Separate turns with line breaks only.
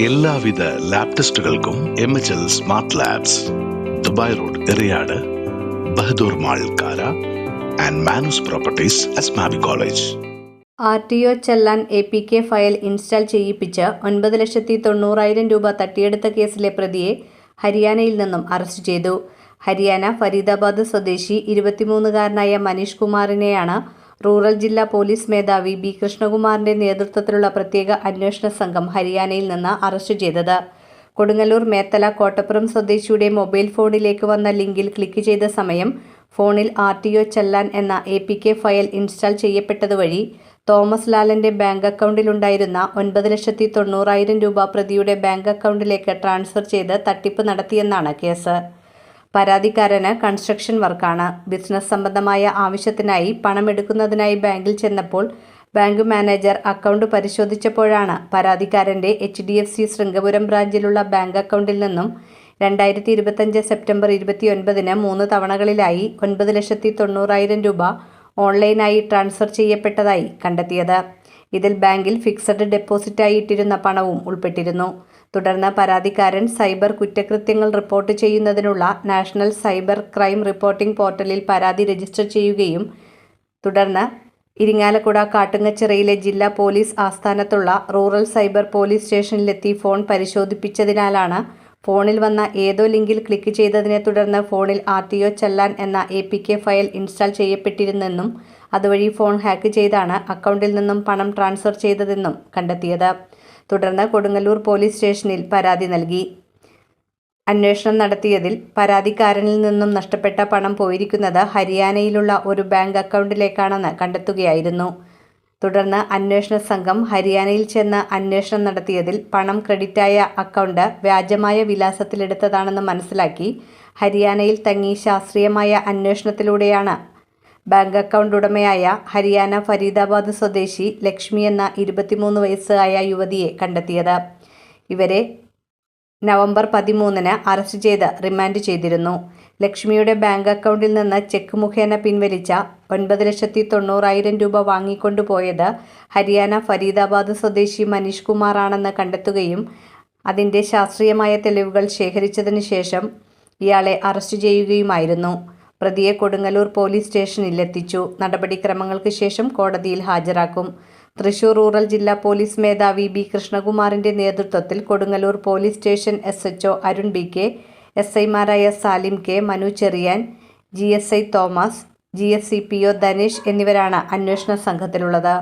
എല്ലാവിധ lab ടെസ്റ്റുകൾക്കും M H L smart labs Dubai road Eriyad Bahadur mall Kara and Manoos properties Asmabi college
R T O challan A P K file install ചെയ്യിപ്പിച്ച് ഒൻപത് ലക്ഷത്തി തൊണ്ണൂറായിരം രൂപ തട്ടിയെടുത്ത കേസിലെ പ്രതിയെ ഹരിയാനയിൽ നിന്നും അറസ്റ്റ് ചെയ്തു. ഹരിയാന ഫരീദാബാദ് സ്വദേശി ഇരുപത്തിമൂന്നുകാരനായ മനീഷ് കുമാറിനെയാണ് റൂറൽ ജില്ലാ പോലീസ് മേധാവി ബി കൃഷ്ണകുമാറിന്റെ നേതൃത്വത്തിലുള്ള പ്രത്യേക അന്വേഷണ സംഘം ഹരിയാനയിൽ നിന്ന് അറസ്റ്റ് ചെയ്തത്. കൊടുങ്ങല്ലൂർ മേത്തല കോട്ടപ്പുറം സ്വദേശിയുടെ മൊബൈൽ ഫോണിലേക്ക് വന്ന ലിങ്കിൽ ക്ലിക്ക് ചെയ്ത സമയം ഫോണിൽ ആർ ടി ഒ ചെല്ലാൻ എന്ന A P K file install ചെയ്യപ്പെട്ടതുവഴി Thomas ലാലന്റെ ബാങ്ക് അക്കൗണ്ടിലുണ്ടായിരുന്ന ഒൻപത് ലക്ഷത്തി തൊണ്ണൂറായിരം രൂപ പ്രതിയുടെ ബാങ്ക് അക്കൗണ്ടിലേക്ക് ട്രാൻസ്ഫർ ചെയ്ത് തട്ടിപ്പ് നടത്തിയെന്നാണ് കേസ്. പരാതിക്കാരന് കൺസ്ട്രക്ഷൻ വർക്കാണ്. ബിസിനസ് സംബന്ധമായ ആവശ്യത്തിനായി പണമെടുക്കുന്നതിനായി ബാങ്കിൽ ചെന്നപ്പോൾ ബാങ്ക് മാനേജർ അക്കൗണ്ട് പരിശോധിച്ചപ്പോഴാണ് പരാതിക്കാരന്റെ H D F C Sringapuram ബ്രാഞ്ചിലുള്ള bank അക്കൗണ്ടിൽ നിന്നും രണ്ടായിരത്തി ഇരുപത്തഞ്ച് സെപ്റ്റംബർ ഇരുപത്തിയൊൻപതിന് മൂന്ന് തവണകളിലായി ഒൻപത് ലക്ഷത്തി തൊണ്ണൂറായിരം രൂപ ഓൺലൈനായി ട്രാൻസ്ഫർ ചെയ്യപ്പെട്ടതായി കണ്ടെത്തിയത്. ഇതിൽ ബാങ്കിൽ ഫിക്സഡ് ഡെപ്പോസിറ്റായി ഇട്ടിരുന്ന പണവും ഉൾപ്പെട്ടിരുന്നു. തുടർന്ന് പരാതിക്കാരൻ സൈബർ കുറ്റകൃത്യങ്ങൾ റിപ്പോർട്ട് ചെയ്യുന്നതിനുള്ള നാഷണൽ സൈബർ ക്രൈം റിപ്പോർട്ടിംഗ് പോർട്ടലിൽ പരാതി രജിസ്റ്റർ ചെയ്യുകയും തുടർന്ന് ഇരിങ്ങാലക്കുട കാട്ടുങ്ങച്ചിറയിലെ ജില്ലാ പോലീസ് ആസ്ഥാനത്തുള്ള റൂറൽ സൈബർ പോലീസ് സ്റ്റേഷനിലെത്തി ഫോൺ പരിശോധിപ്പിച്ചതിനാലാണ് ഫോണിൽ വന്ന ഏതോ ലിങ്കിൽ ക്ലിക്ക് ചെയ്തതിനെ തുടർന്ന് ഫോണിൽ ആർ ടി ഒ ചെല്ലാൻ എന്ന A P K file install ചെയ്യപ്പെട്ടിരുന്നെന്നും അതുവഴി ഫോൺ ഹാക്ക് ചെയ്താണ് അക്കൗണ്ടിൽ നിന്നും പണം ട്രാൻസ്ഫർ ചെയ്തതെന്നും കണ്ടെത്തിയത്. തുടർന്ന് കൊടുങ്ങല്ലൂർ പോലീസ് സ്റ്റേഷനിൽ പരാതി നൽകി. അന്വേഷണം നടത്തിയതിൽ പരാതിക്കാരനിൽ നിന്നും നഷ്ടപ്പെട്ട പണം പോയിരിക്കുന്നത് ഹരിയാനയിലുള്ള ഒരു ബാങ്ക് അക്കൗണ്ടിലേക്കാണെന്ന് കണ്ടെത്തുകയായിരുന്നു. തുടർന്ന് അന്വേഷണ സംഘം ഹരിയാനയിൽ ചെന്ന് അന്വേഷണം നടത്തിയതിൽ പണം ക്രെഡിറ്റായ അക്കൗണ്ട് വ്യാജമായ വിലാസത്തിലെടുത്തതാണെന്ന് മനസ്സിലാക്കി. ഹരിയാനയിൽ തങ്ങി ശാസ്ത്രീയമായ അന്വേഷണത്തിലൂടെയാണ് ബാങ്ക് അക്കൗണ്ട് ഉടമയായ ഹരിയാന ഫരീദാബാദ് സ്വദേശി ലക്ഷ്മി എന്ന ഇരുപത്തിമൂന്ന് വയസ്സായ യുവതിയെ കണ്ടെത്തിയത്. ഇവരെ നവംബർ പതിമൂന്നിന് അറസ്റ്റ് ചെയ്ത് റിമാൻഡ് ചെയ്തിരുന്നു. ലക്ഷ്മിയുടെ ബാങ്ക് അക്കൗണ്ടിൽ നിന്ന് ചെക്ക് മുഖേന പിൻവലിച്ച ഒൻപത് ലക്ഷത്തി തൊണ്ണൂറായിരം രൂപ വാങ്ങിക്കൊണ്ടുപോയത് ഹരിയാന ഫരീദാബാദ് സ്വദേശി മനീഷ് കുമാറാണെന്ന് കണ്ടെത്തുകയും അതിന്റെ ശാസ്ത്രീയമായ തെളിവുകൾ ശേഖരിച്ചതിന് ശേഷം ഇയാളെ അറസ്റ്റ് ചെയ്യുകയുമായിരുന്നു. പ്രതിയെ കൊടുങ്ങല്ലൂർ പോലീസ് സ്റ്റേഷനിലെത്തിച്ചു. നടപടിക്രമങ്ങൾക്ക് ശേഷം കോടതിയിൽ ഹാജരാക്കും. തൃശൂർ റൂറൽ ജില്ലാ പോലീസ് മേധാവി ബി കൃഷ്ണകുമാറിന്റെ നേതൃത്വത്തിൽ Kodungallur police station S HO Arun B K S ഐമാരായ Salim K Manu Cheriyan G S I Thomas G S C P O Dhanesh എന്നിവരാണ് അന്വേഷണ സംഘത്തിലുള്ളത്.